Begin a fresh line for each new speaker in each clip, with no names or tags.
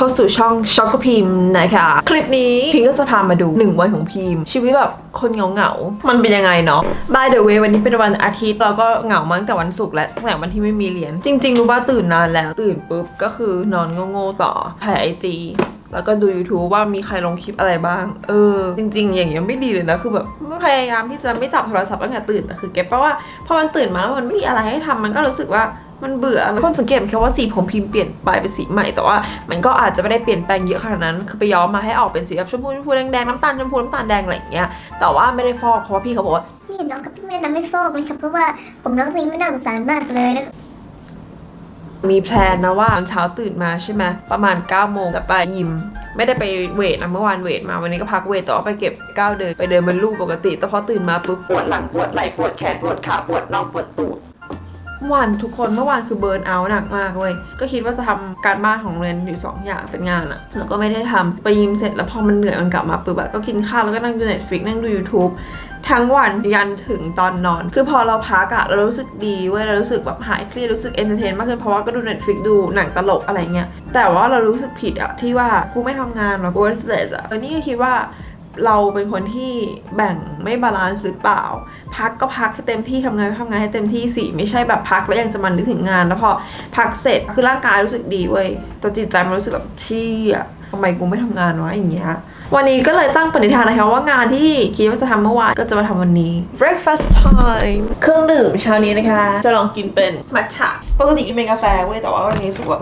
เข้าสู่ช่องช็อกกพิมพ์นะคะคลิปนี้พิมก็จะพามาดูหนึ่งวันของพิมชีวิตแบบคนเหงาเหงามันเป็นยังไงเนาะ by the way วันนี้เป็นวันอาทิตย์เราก็เหงามาตั้งแต่วันศุกร์และตั้งแต่วันที่ไม่มีเรียน จริง ๆ รู้ว่าตื่นนานแล้ว ตื่นปุ๊บก็คือนอนโง่ๆต่อถ่ายไอจีแล้วก็ดู YouTube ว่ามีใครลงคลิปอะไรบ้าง เออ จริง ๆ อย่างเงี้ยไม่ดีเลยนะ คือแบบพยายามที่จะไม่จับโทรศัพท์ตั้งแต่ตื่นแต่คือเก็บเพราะว่าพอมันตื่นมาแล้วมันไม่มีอะไรให้ทำมันก็รู้สึกว่า มันเบื่อคนสังเกตแค่ว่าสีผมพิมพ์เปลี่ยนไปเป็นสีใหม่แต่ว่า มันก็อาจจะไม่ได้เปลี่ยนแปลงเยอะขนาดนั้น คือไปย้อมมาให้ออกเป็นสีแบบชมพูชมพูแดงๆน้ำตาลชมพูน้ำตาลแดงอะไรอย่างเงี้ยแต่ว่าไม่ได้ฟอกเพราะว่าพี่เขาบอกว่า
นี่น้องกับพี่ไม่ได้ทำให้ฟอกเลยครับเพราะว่าผมน้องตัวเองไม่น่าสงสารมากเลยนะครับ
มีแพลนนะว่าตอนเช้าตื่นมาใช่ไหมประมาณ9ก้าโมงจะไปยิม ไม่ได้ไปเวทนะเมื่อวานเวทมาวันนี้ก็พักเวทแต่ว่าไปเก็บก้าวเดินไปเดินบนลู่ปกติ แต่พอตื่นมาปุ๊บปวดหลังปวดไหล่ปวดแขนปวดขาปวดน่องปวดตูด เมื่อวานทุกคนเมื่อวานคือเบิร์นเอาท์หนักมากเว้ยก็คิดว่าจะทำการบ้านของเรียนอยู่ 2 อย่างเป็นงานอะแล้วก็ไม่ได้ทำไปยิมเสร็จแล้วพอมันเหนื่อยมันกลับมาปุ๊บอะก็กินข้าวแล้วก็นั่งดู Netflix นั่งดู YouTube ทั้งวันยันถึงตอนนอน คือพอเราพักอะเรารู้สึกดีเว้ยเรารู้สึกแบบหายเครียดรู้สึกเอนเตอร์เทนมากขึ้นเพราะว่าก็ดู Netflix ดูหนังตลกอะไรเงี้ยแต่ว่าเรารู้สึกผิดอะที่ว่ากูไม่ทำงานหรอก worthless อะเออนี่ก็คิดว่า เราเป็นคนที่แบ่งไม่บาลานซ์หรือเปล่า พักก็พักให้เต็มที่ทำงานก็ทำงานให้เต็มที่สิไม่ใช่แบบพักแล้วยังจะมันนึกถึงงาน แล้วพอพักเสร็จคือร่างกายรู้สึกดีเว้ยแต่จิตใจมันรู้สึกแบบชี่ยทำไมกูไม่ทำงานวะอย่างเงี้ยวันนี้ก็เลยตั้งปณิธานนะคะว่างานที่คิดว่าจะทำเมื่อวานก็จะมาทำวันนี้ breakfast time เครื่องดื่มเช้านี้นะคะ จะลองกินเป็นมัทฉะปกติกินเป็นกาแฟเว้ยแต่ว่าวันนี้รู้สึกว่า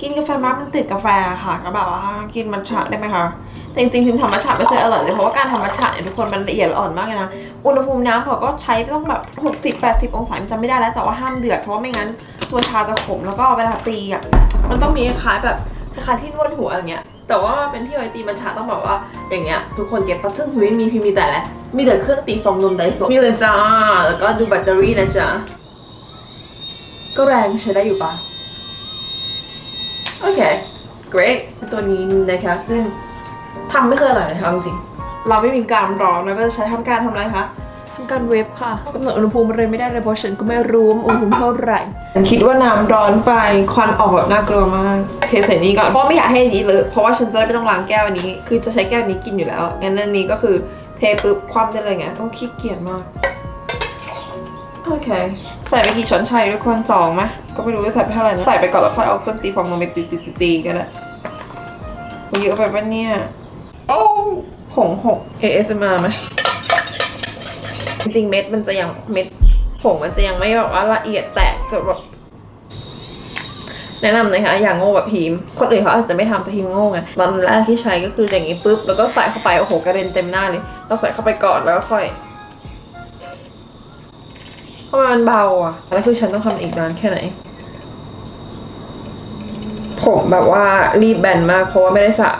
กินกาแฟมามันติดกาแฟค่ะ ก็แบบว่ากินมัทฉะได้ไหมคะ แต่จริงๆพิมทำมัทฉะไม่เคยอร่อยเลยเพราะว่าการทำมัทฉะเนี่ยทุกคนมันละเอียดละอ่อนมากเลยนะ อุณหภูมิน้ำเขาก็ใช้ต้องแบบ60 80 องศาจำไม่ได้แล้วแต่ว่าห้ามเดือดเพราะว่าไม่งั้นตัวชาจะขมแล้วก็เวลาตีอะมันต้องมีคล้ายแบบคล้ายที่นวดหัวอย่างเงี้ยแต่ว่าเป็นที่ไวตีมัทฉะต้องแบบว่าอย่างเงี้ยทุกคนเก็บปะซึ่งพิมไม่มีพิมมีแต่แหละมีแต่เครื่องตีฟองนมไดโซมีเลยจ้าแล้วก็ดูแบตเตอรี่นะจ๊ะก็แรงใช้ได้อยู่ปะ โอเค great ตัวนี้นะคะซึ่งทำไม่เคยอร่อยเลยค่ะจริงๆเราไม่มีการร้อนแล้วก็จะใช้ทำการทำอะไรคะทำการเวฟค่ะกำหนดอุณหภูมิอะไรไม่ได้เลยเพราะฉันก็ไม่รู้ว่าอุณหภูมิเท่าไหร่คิดว่าน้ำร้อนไปควันออกแบบน่ากลัวมาก เทใส่นี้ก่อนเพราะไม่อยากให้อันนี้เลอะเพราะว่าฉันจะได้ไม่ต้องล้างแก้วอันนี้ คือจะใช้แก้วนี้กินอยู่แล้วงั้นอันนี้ก็คือเทปุ๊บคว่ำได้เลยไงโอ้ขี้เกียจมากโอเค ใส่ไปกี่ช้อนชาทุกคนสองไหมก็ไม่รู้จะใส่ไปเท่าไหร่นะใส่ไปก่อนแล้วค่อยเอาเครื่องตีฟองนมไปตีๆๆๆก็ได้เยอะไปปะเนี่ยโอ้ผงหก ASMR ไหมจริงเม็ดมันจะยังเม็ดผงมันจะยังไม่แบบว่าละเอียดแตกแบบแนะนำนะคะอย่างโง่แบบพิมพ์ คนอื่นเขาอาจจะไม่ทำแต่พิมพ์โง่ไงตอนแรกที่ใช้ก็คืออย่างนี้ปุ๊บแล้วก็ใส่เข้าไปโอ้โหกระเด็นเต็มหน้าเลยเราใส่เข้าไปก่อนแล้วก็ค่อย เพราะมันเบาอะ แล้วคือฉันต้องทำอีกนานแค่ไหน ผมแบบว่ารีบแบนมากเพราะว่าไม่ได้สระ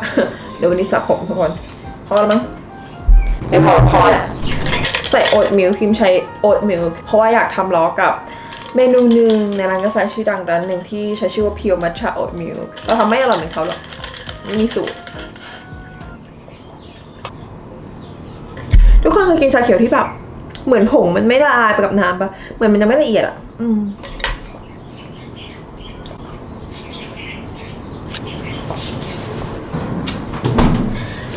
เดี๋ยววันนี้สระผมทุกคน พอแล้วมั้งไม่พอพอแหละใส่โอ๊ตมิลค์ิมใช้โอ๊ตมิลค์เพราะว่าอยากทำล้อกับเมนูหนึ่งในร้านกาแฟชื่อดังร้านหนึ่งที่ใช้ชื่อว่า Pure Matcha Oat Milk เราทำไม่อร่อยเหมือนเขาหรอกไม่มีสูตร ทุกคนเคยกินชาเขียวที่แบบ เหมือนผงมันไม่ละลายไปกับน้ำปะเหมือนมันยังไม่ละเอียดอะ อืม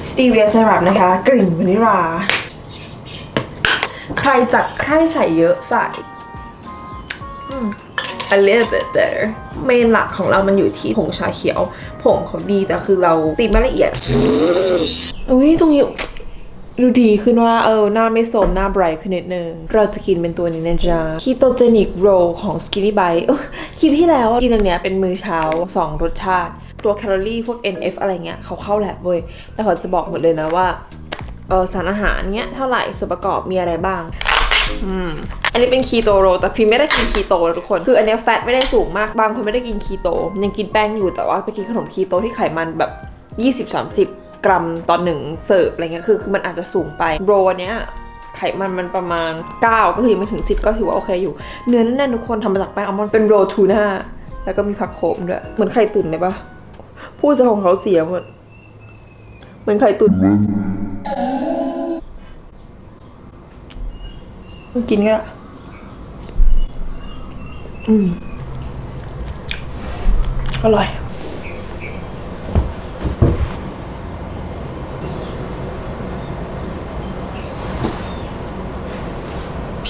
สตีเวียไซรัปนะคะ กลิ่นวานิลลาใครจัดใครใส่เยอะใส่อืม a little bit better เมนหลักของเรามันอยู่ที่ผงชาเขียว ผงเขาดีแต่คือเราตีไม่ละเอียด อุ้ยตรงนี้ ดูดีขึ้นว่าเออหน้าไม่โสมหน้าไบรท์ขึ้นนิดนึง เราจะกินเป็นตัวนี้นะจ๊ะ Ketogenic Roll ของ Skinny Bite คลิปที่แล้วกินอันเนี้ยเป็นมื้อเช้า 2 รสชาติ ตัวแคลอรี่พวก NF อะไรเงี้ยเขาเข้าแหลบเว้ยแล้วเขาจะบอกหมดเลยนะว่าเออสารอาหารเนี้ยเท่าไหร่ส่วนประกอบมีอะไรบ้างอืมอันนี้เป็นคีโตโรแต่พิมไม่ได้กินคีโตนะทุกคน คืออันนี้แฟตไม่ได้สูงมาก บางคนไม่ได้กินคีโต ยังกินแป้งอยู่แต่ว่าไปกินขนมคีโตที่ไขมันแบบ 20-30 กรัมต่อหนึ่งเสิร์ฟอะไรเงี้ยคือคือมันอาจจะสูงไปโรนเนี้ยไขมันมันประมาณ 9 ก็คือยังไม่ถึง 10 ก็ถือว่าโอเคอยู่ เนื้อแน่นๆทุกคนทำมาจากแป้งอัลมอนด์เป็นโรทูน่าแล้วก็มีผักโขมด้วย เหมือนไข่ตุ๋นเลยปะพูดจะของเขาเสียหมดเหมือนไข่ตุ๋นกินก็ได้อืม อร่อย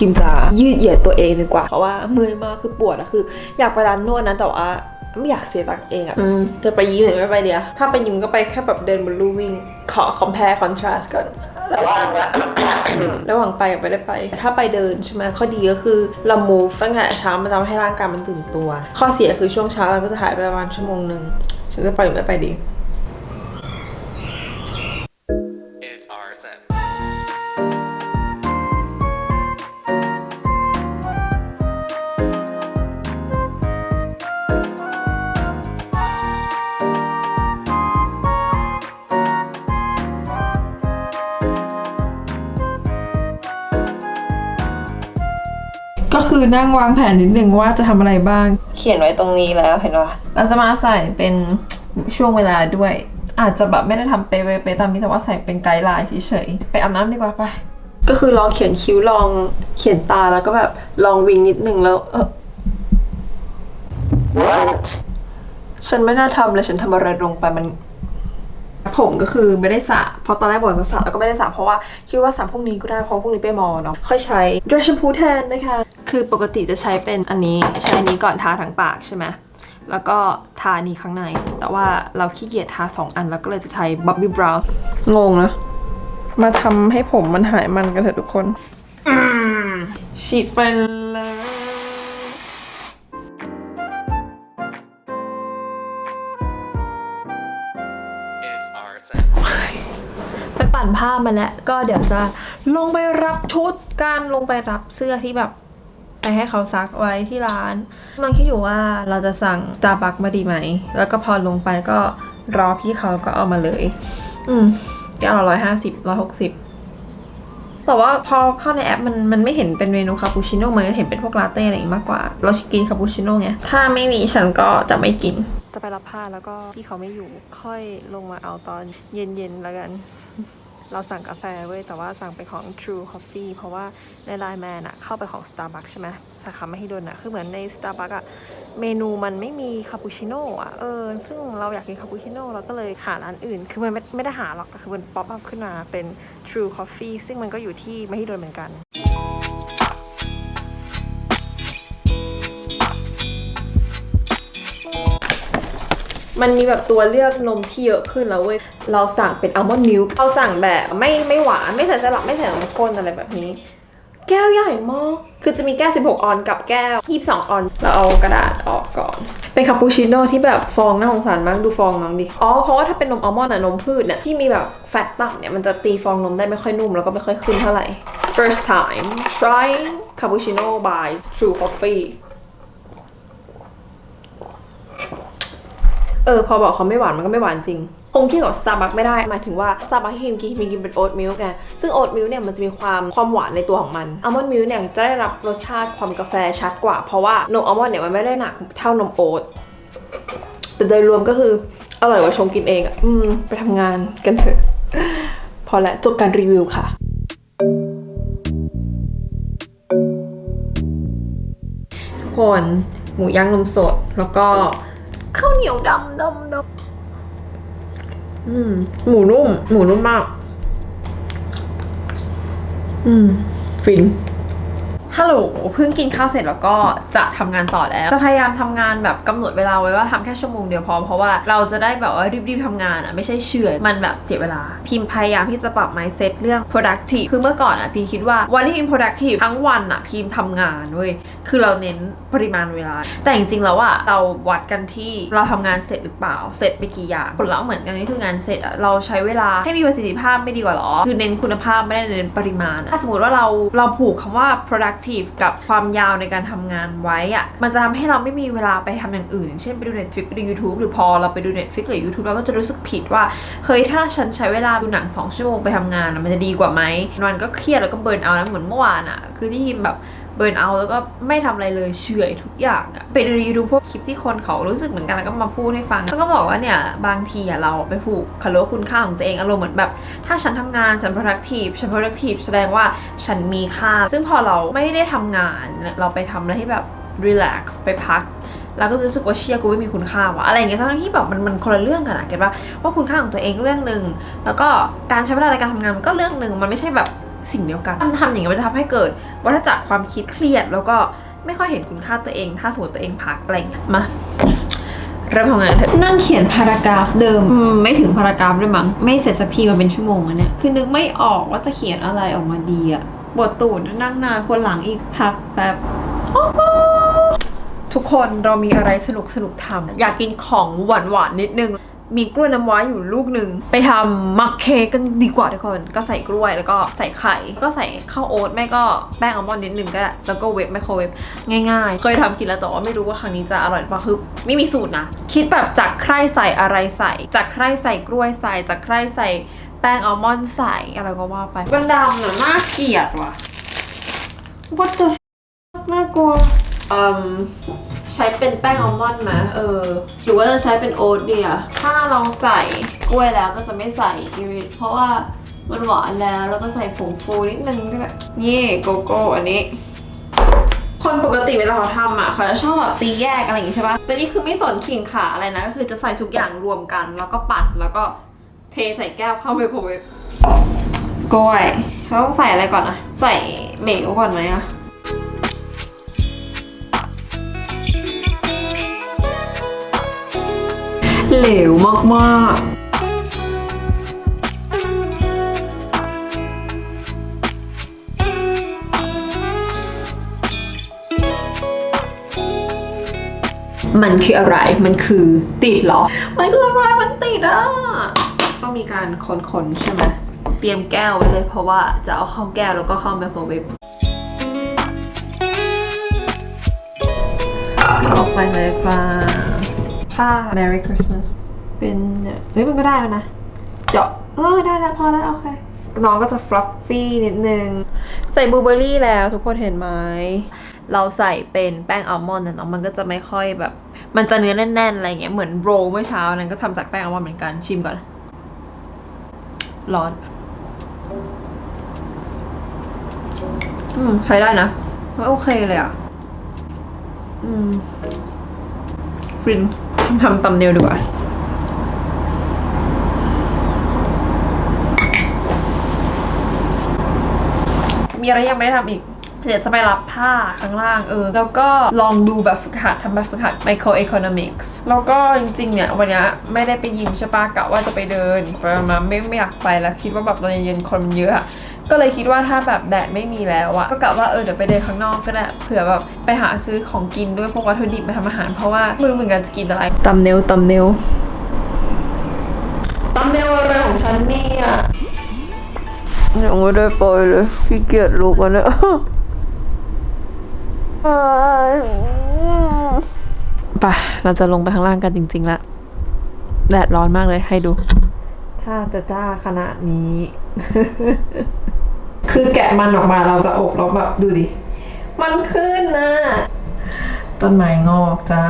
พิมจะยืดเหยียดตัวเองดีกว่า เพราะว่าเมื่อยมากคือปวดอะคือ อยากไปร้านนวดนะแต่ว่าไม่อยากเสียตังค์เองอะจะไปยิมหรือไม่ไปเดียวถ้าไปยิมก็ไปแค่แบบเดินบนลู่วิ่ง ขอ compare contrast ก่อนระหว่างไปกับไม่ได้ไป ถ้าไปเดินใช่ไหมข้อดีก็คือเรา move ตั้งแต่เช้ามันทำให้ร่างกายมันตื่นตัว ข้อเสียคือช่วงเช้าเราก็จะหายไปประมาณชั่วโมงหนึ่งฉันจะไปหรือไม่ไปดี คือนั่งวางแผนนิดนึงว่าจะทำอะไรบ้าง เขียนไว้ตรงนี้แล้วเห็นปะเราจะมาใส่เป็นช่วงเวลาด้วย อาจจะแบบไม่ได้ทำไปไปตามนี้แต่ว่าใส่เป็นไกด์ไลน์เฉยๆไปอาบน้ำดีกว่าไป ก็คือลองเขียนคิ้วลองเขียนตาแล้วก็แบบลองวิงนิดนึงแล้วเออ what ฉันไม่น่าทำเลยฉันทำอะไรลงไปมัน ผมก็คือไม่ได้สระเพราะตอนแรกบอกจะสระแล้วก็ไม่ได้สระเพราะว่าคิดว่าสระพรุ่งนี้ก็ได้เพราะพรุ่งนี้ไปมอเนาะค่อยใช้ dry shampoo แทนนะคะ คือปกติจะใช้เป็นอันนี้ใช้อันนี้ก่อนทาทั้งปากใช่ไหมแล้วก็ทาอันนี้ข้างใน แต่ว่าเราขี้เกียจทาสองอันแล้วก็เลยจะใช้ Bobbi Brown งงนะ มาทำให้ผมมันหายมันกันเถอะทุกคนอืมฉีดไปเลย
It's RSM.
ไปปั่นผ้ามาแล้ว ก็เดี๋ยวจะลงไปรับชุดการลงไปรับเสื้อที่แบบ ไปให้เขาซักไว้ที่ร้านกำลังคิดอยู่ว่าเราจะสั่ง Starbucks มาดีไหม แล้วก็พอลงไปก็รอพี่เขาก็เอามาเลย อืมก้วละร้อยห้าสิบร้อยหกสิบแต่ว่าพอเข้าในแอปมันมันไม่เห็นเป็นเมนูคาปูชิโน่มันเห็นเป็นพวกลาเต้อะไรอย่างี้มากกว่า เรากินคาปูชิโน่ไงถ้าไม่มีฉันก็จะไม่กิน จะไปรับผ้าแล้วก็พี่เขาไม่อยู่ค่อยลงมาเอาตอนเย็นๆแล้วกัน เราสั่งกาแฟเว้ยแต่ว่าสั่งเป็นของ True Coffee เพราะว่าในไลน์แมนอะเข้าไปของ Starbucks ใช่ไหมสาขาไม่ให้ดนอะคือเหมือนใน Starbucks อะเมนูมันไม่มีคาปูชิโน่อะเออซึ่งเราอยากกินคาปูชิโน่เราก็เลยหาร้านอื่น คือมันไม่ไม่ได้หาหรอกแต่คือมันป๊อปอัพขึ้นมาเป็น True Coffee ซึ่งมันก็อยู่ที่ไม่ให้ดนเหมือนกัน มันมีแบบตัวเลือกนมที่เยอะขึ้นแล้วเว้ย เราสั่งเป็นอัลมอนด์มิลค์เราสั่งแบบไม่ไม่หวานไม่ใส่สลับไม่ใส่นมข้นอะไรแบบนี้ แก้วใหญ่มาก คือจะมีแก้ว 16 ออนกับแก้ว 22 ออน เราเอากระดาษออกก่อน เป็นคาปูชิโน่ที่แบบฟองน่าสงสารมากดูฟองน้องดิ อ๋อ เพราะว่าถ้าเป็นนมอัลมอนด์อะนมพืชเนี่ยที่มีแบบแฟตต่ำเนี่ยมันจะตีฟองนมได้ไม่ค่อยนุ่มแล้วก็ไม่ค่อยขึ้นเท่าไหร่ first time trying cappuccino by True Coffee เออพอบอกเขาไม่หวานมันก็ไม่หวานจริง คงเทียบกับ Starbucks ไม่ได้หมายถึงว่า Starbucks ที่คิมกินมีกินเป็นโอ๊ตมิลค์ไงซึ่งโอ๊ตมิลค์เนี่ยมันจะมีความความหวานในตัวของมันอัลมอนด์มิลค์เนี่ยจะได้รับรสชาติความกาแฟชัดกว่า เพราะว่านมอัลมอนด์เนี่ยมันไม่ได้หนักเท่านมโอ๊ตแต่โดยรวมก็คืออร่อยกว่าชงกินเองอะอืมไปทำงานกันเถอะพอแล้วจบการรีวิวค่ะทุกคนหมูย่างนมสดแล้วก็ ข้าวเหนียวดำดำดำอืม หมูนุ่ม หมูนุ่มมาก อืม ฟิน ฮัลโหลเพิ่งกินข้าวเสร็จแล้วก็จะทำงานต่อแล้ว จะพยายามทำงานแบบกำหนดเวลาไว้ว่าทำแค่ชั่วโมงเดียวพอเพราะว่าเราจะได้แบบว่ารีบๆทำงานอะไม่ใช่เฉื่อยมันแบบเสียเวลา พิมพ์พยายามที่จะปรับ mindset เรื่อง productive คือเมื่อก่อนอะพิมคิดว่าวันที่พิม productive ทั้งวันอะพิมทำงานเว้ยคือเราเน้นปริมาณเวลา แต่จริงๆแล้วอะเราวัดกันที่เราทำงานเสร็จหรือเปล่าเสร็จไปกี่อย่างผลลัพธ์เหมือนกันนี่คืองานเสร็จอะเราใช้เวลาให้มีประสิทธิภาพไม่ดีกว่าหรอคือเน้นคุณภาพไม่ได้เน้นปริมาณอะถ้าสมมติว่าเราเราผูกคำว่า productive กับความยาวในการทำงานไว้อะมันจะทำให้เราไม่มีเวลาไปทำอย่างอื่น อย่างเช่นไปดู Netflix ไปดู YouTube หรือพอเราไปดู Netflix หรือ YouTube เราก็จะรู้สึกผิดว่าเฮ้ยถ้าฉันใช้เวลาดูหนัง 2 ชั่วโมงไปทำงานมันจะดีกว่าไหมมันก็เครียดแล้วก็เบิร์นเอาแล้วเหมือนเมื่อวานอะคือที่ยิมแบบ บิร์นเอาแล้วก็ไม่ทำอะไรเลยเฉื่อยทุกอย่างอะไปดูดูพวกคลิปที่คนเขารู้สึกเหมือนกันแล้วก็มาพูดให้ฟังแล้วก็บอกว่าเนี่ยบางทีอะเราไปผูกคารวะคุณค่าของตัวเองอารมณ์เหมือนแบบ ถ้าฉันทำงานฉัน productive ฉัน productive แสดงว่าฉันมีค่า ซึ่งพอเราไม่ได้ทำงานเราไปทำอะไรที่แบบ relax ไปพักแล้วก็รู้สึกว่าเชียกูไม่มีคุณค่าวะอะไรอย่างเงี้ยทั้งที่แบบมันมันคนละเรื่องกันอะเก็ตปะว่าคุณค่าของตัวเองเรื่องหนึ่งแล้วก็การใช้เวลาในการทำงานมันก็เรื่องหนึ่งมันไม่ใช่แบบ สิ่งเดียวกันมันทำอย่างนี้ยมันจะทำให้เกิดวัฏจักรความคิดเครียด แล้วก็ไม่ค่อยเห็นคุณค่าตัวเอง ถ้าสมมติตัวเองพักอะไรอย่างเงี้ยมาเริ่มทำงานเถอะนั่งเขียนพารากราฟเดิมอืมไม่ถึงพารากราฟด้วยมั้งไม่เสร็จสักทีมาเป็นชั่วโมงแล้วเนี่ยคือนึกไม่ออกว่าจะเขียนอะไรออกมาดีอะบทตูดนั่งนานปวดหลังอีกพักแป๊บทุกคนเรามีอะไรสนุกสนุกๆทำอยากกินของหวานหวานๆนิดนึง มีกล้วยน้ำว้าอยู่ลูกหนึ่งไปทำมักเค้กกันดีกว่าทุกคน ก็ใส่กล้วยแล้วก็ใส่ไข่ ก็ใส่ข้าวโอ๊ตไม่ก็แป้งอัลมอนด์นิดนึงก็ได้แล้วก็เวฟไมโครเวฟง่ายๆ เคยทำกินแล้วแต่ว่าไม่รู้ว่าครั้งนี้จะอร่อยหรือเปล่าคือไม่มีสูตรนะ คิดแบบจากใครใส่อะไรใส่ จากใครใส่กล้วยใส่จากใครใส่แป้งอัลมอนด์ใส่อะไรก็ว่าไปมันดำน่ะน่าเกลียดว่ะ What the f- น่ากลัวอืม ใช้เป็นแป้งอัลมอนด์ไหมเออ หรือว่าจะใช้เป็นโอ๊ตดีอะถ้าเราใส่กล้วยแล้วก็จะไม่ใส่อีริเพราะว่ามันหวานแล้วแล้วก็ใส่ผงฟูนิดนึงก็ได้นี่โกโก้อันนี้ คนปกติเวลาเขาทำอะเขาจะชอบแบบตีแยกอะไรอย่างงี้ใช่ปะแต่นี่คือไม่สนขิงขาอะไรนะก็คือจะใส่ทุกอย่างรวมกัน แล้วก็ปั่นแล้วก็เทใส่แก้วเข้าไมโครเวฟกล้วยเราต้องใส่อะไรก่อนอะใส่เหลวก่อนไหมอะ เหลวมากๆมันคืออะไร มันคือติดเหรอ มันคืออะไร มันติดอะ ต้องมีการคนๆ ใช่ไหม เตรียมแก้วไว้เลยเพราะว่าจะเอาเข้าแก้วแล้วก็เข้าไมโครเวฟออกไปเลยจ้า ผ้า Merry Christmas เป็นเนี่ยเฮ้ยมันก็ได้แล้วนะ เจาะ เออได้แล้วพอแล้วโอเค น้องก็จะ fluffy นิดนึง ใส่บลูเบอร์รี่แล้วทุกคนเห็นไหม เราใส่เป็นแป้งอัลมอนด์นะเนาะมันก็จะไม่ค่อยแบบ มันจะเนื้อแน่นๆ อะไรเงี้ยเหมือนโรลเมื่อเช้านั้นก็ทำจากแป้งอัลมอนด์เหมือนกันชิมก่อน ร้อน อืมใช้ได้นะไม่โอเคเลยอะ อืมฟิน ทำตำเนลดีกว่ามีอะไรยังไม่ได้ทำอีก เดี๋ยวจะไปรับผ้าข้างล่างเออ แล้วก็ลองดูแบบฝึกหัดทำแบบฝึกหัด microeconomics แล้วก็จริงๆเนี่ย วันเนี้ยไม่ได้ไปยิมใช่ปะกะว่าจะไปเดินไปมาไม่ไม่อยากไปแล้วคิดว่าแบบตอนเย็นๆคนมันเยอะอะ ก็เลยคิดว่าถ้าแบบแดดไม่มีแล้วอะก็กะว่าเออเดี๋ยวไปเดินข้างนอกก็ได้เผื่อแบบไปหาซื้อของกินด้วยพวกวัตถุดิบมาทำอาหารเพราะว่าไม่รู้เหมือนกันจะกินอะไรตำเนลตำเนลตำเนลอะไรของฉันเนี่ยยังไม่ได้ปล่อยเลยขี้เกียจลุกอะเนี่ยไปเราจะลงไปข้างล่างกันจริงๆละแดดร้อนมากเลยให้ดู ถ้าจะจ้าขนาดนี้ คือแกะมันออกมาเราจะอบแล้วแบบดูดิ มันขึ้นนะต้นไม้งอกจ้า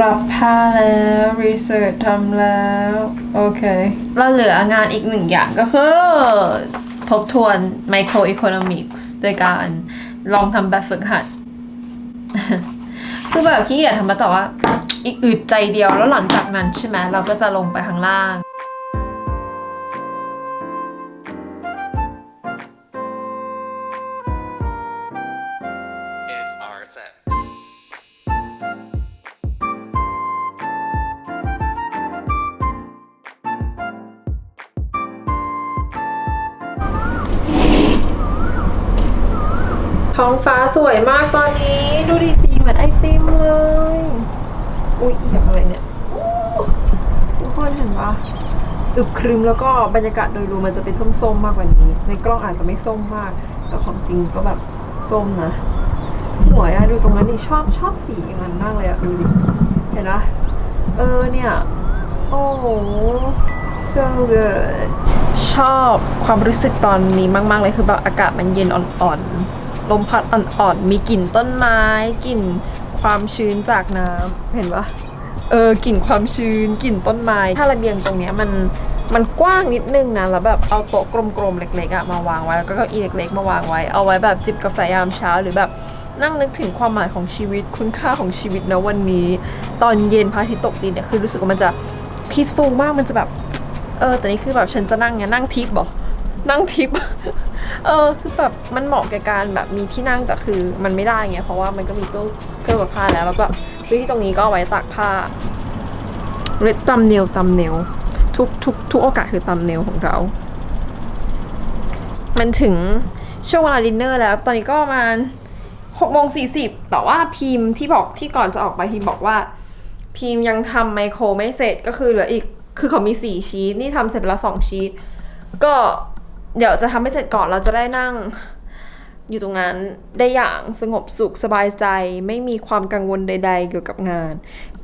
รับผ้าแล้วรีเสิร์ชทำแล้ว โอเค เราเหลืองานอีกหนึ่งอย่างก็คือ ทบทวน microeconomics โดยการลองทำแบบฝึกหัด คือแบบขี้เกียจทำมาแต่ว่า อีกอึดใจเดียวแล้วหลังจากนั้นใช่ไหมเราก็จะลงไปข้างล่าง ท้องฟ้าสวยมากตอนนี้ ดูดิสีเหมือนไอติมเลย อุ้ยเอียบอะไรเนี่ยทุกคนเห็นปะอึบครึมแล้วก็บรรยากาศโดยรวมมันจะเป็นส้มๆมากกว่านี้ ในกล้องอาจจะไม่ส้มมาก แต่ของจริงก็แบบส้มนะ สวยอะดูตรงนั้นดิชอบชอบสีอย่างนั้นมากเลยอะดูดิเห็นปะเออเนี่ย โอ้ so good ชอบความรู้สึกตอนนี้มาก ๆ เลยคือแบบอากาศมันเย็นอ่อน ๆ ลมพัดอ่อนๆ มีกลิ่นต้นไม้กลิ่นความชื้นจากน้ำเห็นปะเออกลิ่นความชื้นกลิ่นต้นไม้ ถ้าระเบียงตรงเนี้ยมันมันกว้างนิดนึงนะแล้วแบบเอาโต๊ะกลมๆเล็กๆอะมาวางไว้แล้วก็เก้าอี้เล็กๆ มาวางไว้ เอาไว้แบบจิบกาแฟยามเช้าหรือแบบนั่งนึกถึงความหมายของชีวิตคุณค่าของชีวิตนะวันนี้ ตอนเย็นพระอาทิตย์ตกดินเนี่ยคือรู้สึกว่ามันจะ peaceful มากมันจะแบบ เออแต่นี่คือแบบฉันจะนั่งไงนั่งทิปเหรอนั่งทิป เออคือแบบมันเหมาะแก่การแบบมีที่นั่งแต่คือมันไม่ได้ไงเพราะว่ามันก็มีตู้เครื่องซักผ้าแล้วแล้วก็พื้นที่ตรงนี้ก็ไว้ตากผ้าเรดตำเนวตำเนวทุกทุกทุกโอกาสคือตำเนวของเรา มันถึงช่วงเวลาดินเนอร์แล้ว ตอนนี้ก็ประมาณหกโมงสี่สิบแต่ว่าพิมพ์ที่บอกที่ก่อนจะออกไปพิมพ์บอกว่า พิมพ์ยังทำไมโครไม่เสร็จก็คือเหลืออีกคือเขามีสี่ชีตนี่ทำเสร็จไปแล้วสองชีตก็ เดี๋ยวจะทำให้เสร็จก่อนเราจะได้นั่ง อยู่ตรงนั้นได้อย่างสงบสุขสบายใจ ไม่มีความกังวลใด ๆ เกี่ยวกับงาน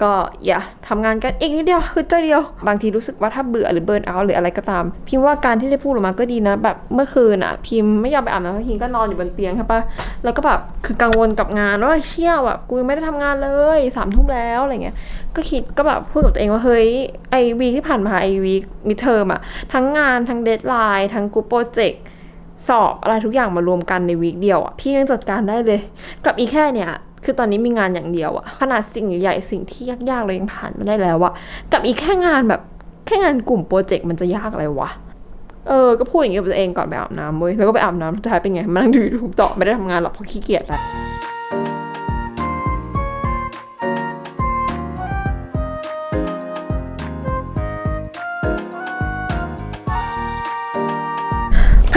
ก็อย่าทำงานกันอีกนิดเดียวคือใจเดียว บางทีรู้สึกว่าถ้าเบื่อหรือเบิร์นเอาท์หรืออะไรก็ตาม พิมพ์ว่าการที่ได้พูดออกมาก็ดีนะ แบบเมื่อคืนอะ พิมพ์ไม่ยอมไปอาบน้ำพิมก็นอนอยู่บนเตียงใช่ปะแล้วก็แบบคือกังวลกับงานว่าเชี่ยแบบกูไม่ได้ทำงานเลยสามทุ่มแล้วอะไรเงี้ยก็คิดก็แบบพูดกับตัวเองว่าเฮ้ยไอวีที่ผ่านมาไอวีมิเทอมอะทั้งงานทั้งเดทไลน์ทั้งกรุ๊ปโปรเจกต์ สอบอะไรทุกอย่างมารวมกันในวีคเดียวอะพี่ยังจัดการได้เลย กับอีแค่เนี่ยคือตอนนี้มีงานอย่างเดียวอะขนาดสิ่งใหญ่ๆสิ่งที่ยากๆเรายังผ่านมาได้แล้วอะกับอีแค่งานแบบแค่งานกลุ่มโปรเจกต์มันจะยากอะไรวะเออ ก็พูดอย่างเงี้ยกับตัวเองก่อนไปอาบน้ำเว้ย แล้วก็ไปอาบน้ำสุดท้ายเป็นไง มานั่งดูยูทูบต่อไม่ได้ทำงานหรอกเพราะขี้เกียจแหละ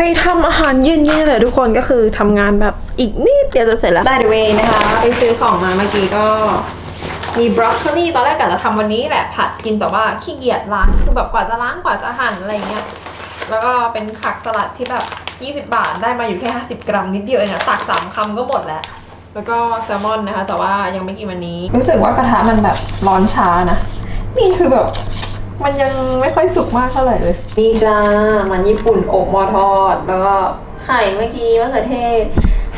ไปทำอาหารเย็นๆเลยทุกคนก็คือทำงานแบบอีกนิดเดียวจะเสร็จแล้ว by the way นะคะ ไปซื้อของมาเมื่อกี้ก็มีบรอกโคลีตอนแรกกะจะทำวันนี้แหละผัดกินแต่ว่าขี้เกียจล้างคือแบบกว่าจะล้างกว่าจะหั่นอะไรเงี้ยแล้วก็เป็นผักสลัดที่แบบ 20 บาทได้มาอยู่แค่ 50 กรัมนิดเดียวเองอะตักสามคำก็หมดแล้ว แล้วก็แซลมอนนะคะ แต่ว่ายังไม่กินวันนี้ รู้สึกว่ากระทะมันแบบร้อนช้านะ นี่คือแบบ มันยังไม่ค่อยสุกมากเท่าไหร่เลย นี่จ้า มันญี่ปุ่นอบหมอทอด แล้วก็ไข่เมื่อกี้มะเขือเทศ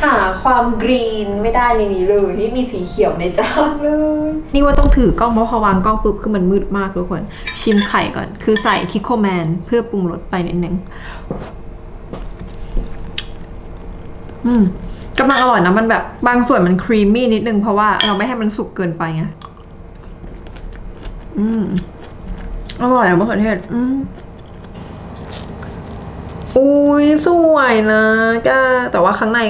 หาความกรีนไม่ได้ในนี้เลยที่มีสีเขียวในจานเลย นี่ว่าต้องถือกล้องเพราะพอวางกล้องปุ๊บคือมันมืดมากทุกคน ชิมไข่ก่อน คือใส่คิโคแมนเพื่อปรุงรสไปนิดนึงอืมกำลังอร่อยนะมันแบบบางส่วนมันครีมมี่นิดนึงเพราะว่าเราไม่ให้มันสุกเกินไปไงอืม อร่อยอะมะเขือเทศอืมอุ้ยสวยนะแกแต่ว่าข้างใน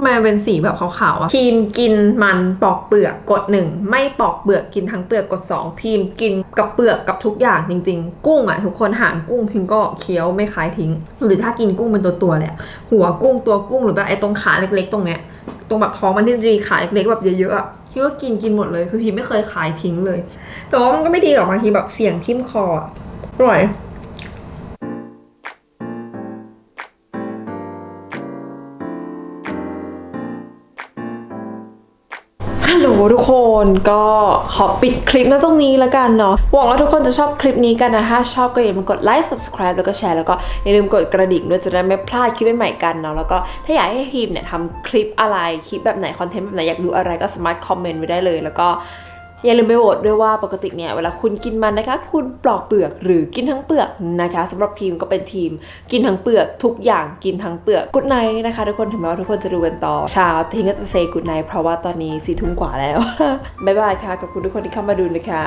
ำไมเป็นสีแบบขาวๆอะพีมกินมันปอกเปลือกกดหนึ่งไม่ปอกเปลือกกินทั้งเปลือกกดสองพีมกินกับเปลือกกับทุกอย่างจริง ๆ กุ้งอะทุกคนหางกุ้งพิมก็เคี้ยวไม่คายทิ้ง หรือถ้ากินกุ้งเป็นตัวตัวเลยอะหัวกุ้งตัวกุ้งหรือแบบไอ้ตรงขาเล็ก ๆ ตรงเนี้ยตรงแบบท้องมันที่จะมีขาเล็กๆแบบเยอะๆอะพี่ก็กินกินหมดเลยคือพี่ไม่เคยขายทิ้งเลย แต่ว่ามันก็ไม่ดีหรอกบางทีแบบเสี่ยงทิ่มคออร่อย ทุกคนก็ขอปิดคลิปนะตรงนี้แล้วกันเนาะหวังว่าทุกคนจะชอบคลิปนี้กันนะถ้าชอบก็อย่าลืมกดไลค์ subscribe แล้วก็แชร์แล้วก็อย่าลืมกดกระดิ่งด้วยจะได้ไม่พลาดคลิปใหม่ๆกันเนาะแล้วก็ถ้าอยากให้ทีมเนี่ยทำคลิปอะไรคลิปแบบไหนคอนเทนต์แบบไหนอยากดูอะไรก็สามารถคอมเมนต์ไว้ได้เลย แล้วก็ อย่าลืมไปโหวตด้วยว่าปกติเนี่ยเวลาคุณกินมันนะคะ คุณปลอกเปลือกหรือกินทั้งเปลือกนะคะสำหรับทีมก็เป็นทีมกินทั้งเปลือกทุกอย่างกินทั้งเปลือกกุดไนนะคะทุกคนถึงแม้ว่าทุกคนจะดูกันต่อเช้าทิ้งก็จะเซกุดไนเพราะว่าตอนนี้สี่ทุ่มกว่าแล้วบ๊ายบายค่ะกับคุณทุกคนที่เข้ามาดูนะคะ